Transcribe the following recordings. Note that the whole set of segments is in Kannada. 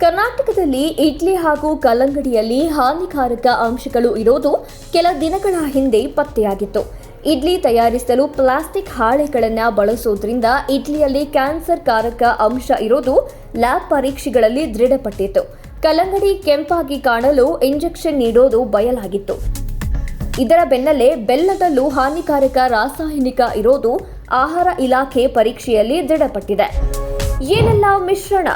ಕರ್ನಾಟಕದಲ್ಲಿ ಇಡ್ಲಿ ಹಾಗೂ ಕಲ್ಲಂಗಡಿಯಲ್ಲಿ ಹಾನಿಕಾರಕ ಅಂಶಗಳು ಇರೋದು ಕೆಲ ದಿನಗಳ ಹಿಂದೆ ಪತ್ತೆಯಾಗಿತ್ತು. ಇಡ್ಲಿ ತಯಾರಿಸಲು ಪ್ಲಾಸ್ಟಿಕ್ ಹಾಳೆಗಳನ್ನು ಬಳಸೋದ್ರಿಂದ ಇಡ್ಲಿಯಲ್ಲಿ ಕ್ಯಾನ್ಸರ್ ಕಾರಕ ಅಂಶ ಇರೋದು ಲ್ಯಾಬ್ ಪರೀಕ್ಷೆಗಳಲ್ಲಿ ದೃಢಪಟ್ಟಿತ್ತು. ಕಲ್ಲಂಗಡಿ ಕೆಂಪಾಗಿ ಕಾಣಲು ಇಂಜೆಕ್ಷನ್ ನೀಡೋದು ಬಯಲಾಗಿತ್ತು. ಇದರ ಬೆನ್ನಲ್ಲೇ ಬೆಲ್ಲದಲ್ಲೂ ಹಾನಿಕಾರಕ ರಾಸಾಯನಿಕ ಇರೋದು ಆಹಾರ ಇಲಾಖೆ ಪರೀಕ್ಷೆಯಲ್ಲಿ ದೃಢಪಟ್ಟಿದೆ. ಏನೆಲ್ಲ ಮಿಶ್ರಣ?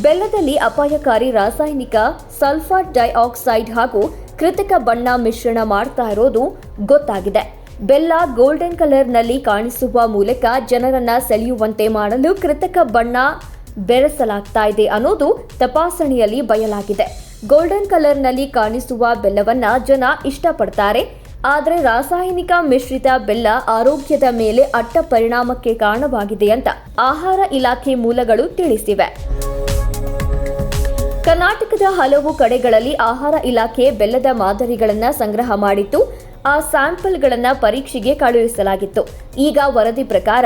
ಬೆಲ್ಲದಲ್ಲಿ ಅಪಾಯಕಾರಿ ರಾಸಾಯನಿಕ ಸಲ್ಫರ್ ಡೈಆಕ್ಸೈಡ್ ಹಾಗೂ ಕೃತಕ ಬಣ್ಣ ಮಿಶ್ರಣ ಮಾಡ್ತಾ ಇರೋದು ಗೊತ್ತಾಗಿದೆ. ಬೆಲ್ಲ ಗೋಲ್ಡನ್ ಕಲರ್ನಲ್ಲಿ ಕಾಣಿಸುವ ಮೂಲಕ ಜನರನ್ನ ಸೆಳೆಯುವಂತೆ ಮಾಡಲು ಕೃತಕ ಬಣ್ಣ ಬೆರೆಸಲಾಗ್ತಾ ಇದೆ ಅನ್ನೋದು ತಪಾಸಣೆಯಲ್ಲಿ ಬಯಲಾಗಿದೆ. ಗೋಲ್ಡನ್ ಕಲರ್ನಲ್ಲಿ ಕಾಣಿಸುವ ಬೆಲ್ಲವನ್ನ ಜನ ಇಷ್ಟಪಡ್ತಾರೆ. ಆದರೆ ರಾಸಾಯನಿಕ ಮಿಶ್ರಿತ ಬೆಲ್ಲ ಆರೋಗ್ಯದ ಮೇಲೆ ಅಡ್ಡ ಪರಿಣಾಮಕ್ಕೆ ಕಾರಣವಾಗಿದೆ ಅಂತ ಆಹಾರ ಇಲಾಖೆ ಮೂಲಗಳು ತಿಳಿಸಿವೆ. ಕರ್ನಾಟಕದ ಹಲವು ಕಡೆಗಳಲ್ಲಿ ಆಹಾರ ಇಲಾಖೆ ಬೆಲ್ಲದ ಮಾದರಿಗಳನ್ನು ಸಂಗ್ರಹ ಮಾಡಿತ್ತು. ಆ ಸ್ಯಾಂಪಲ್ಗಳನ್ನು ಪರೀಕ್ಷೆಗೆ ಕಳುಹಿಸಲಾಗಿತ್ತು. ಈಗ ವರದಿ ಪ್ರಕಾರ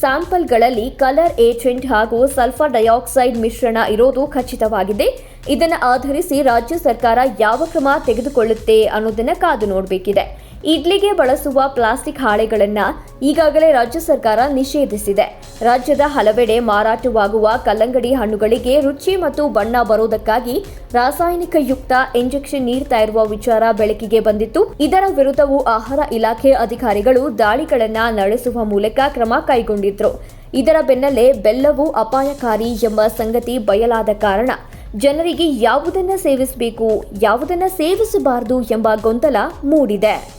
ಸ್ಯಾಂಪಲ್ಗಳಲ್ಲಿ ಕಲರ್ ಏಜೆಂಟ್ ಹಾಗೂ ಸಲ್ಫರ್ ಡೈಆಕ್ಸೈಡ್ ಮಿಶ್ರಣ ಇರೋದು ಖಚಿತವಾಗಿದೆ. ಇದನ್ನು ಆಧರಿಸಿ ರಾಜ್ಯ ಸರ್ಕಾರ ಯಾವ ಕ್ರಮ ತೆಗೆದುಕೊಳ್ಳುತ್ತೆ ಅನ್ನೋದನ್ನ ಕಾದು ನೋಡಬೇಕಿದೆ. ಇಡ್ಲಿಗೆ ಬಳಸುವ ಪ್ಲಾಸ್ಟಿಕ್ ಹಾಳೆಗಳನ್ನು ಈಗಾಗಲೇ ರಾಜ್ಯ ಸರ್ಕಾರ ನಿಷೇಧಿಸಿದೆ. ರಾಜ್ಯದ ಹಲವೆಡೆ ಮಾರಾಟವಾಗುವ ಕಲ್ಲಂಗಡಿ ಹಣ್ಣುಗಳಿಗೆ ರುಚಿ ಮತ್ತು ಬಣ್ಣ ಬರೋದಕ್ಕಾಗಿ ರಾಸಾಯನಿಕ ಯುಕ್ತ ಇಂಜೆಕ್ಷನ್ ನೀಡ್ತಾ ಇರುವ ವಿಚಾರ ಬೆಳಕಿಗೆ ಬಂದಿತ್ತು. ಇದರ ವಿರುದ್ಧವೂ ಆಹಾರ ಇಲಾಖೆ ಅಧಿಕಾರಿಗಳು ದಾಳಿಗಳನ್ನು ನಡೆಸುವ ಮೂಲಕ ಕ್ರಮ ಇದರ ಬೆನ್ನಲ್ಲೇ ಬೆಲ್ಲವು ಅಪಾಯಕಾರಿ ಎಂಬ ಸಂಗತಿ ಬಯಲಾದ ಕಾರಣ ಜನರಿಗೆ ಯಾವುದನ್ನ ಸೇವಿಸಬೇಕು, ಯಾವುದನ್ನ ಸೇವಿಸಬಾರದು ಎಂಬ ಗೊಂದಲ ಮೂಡಿದೆ.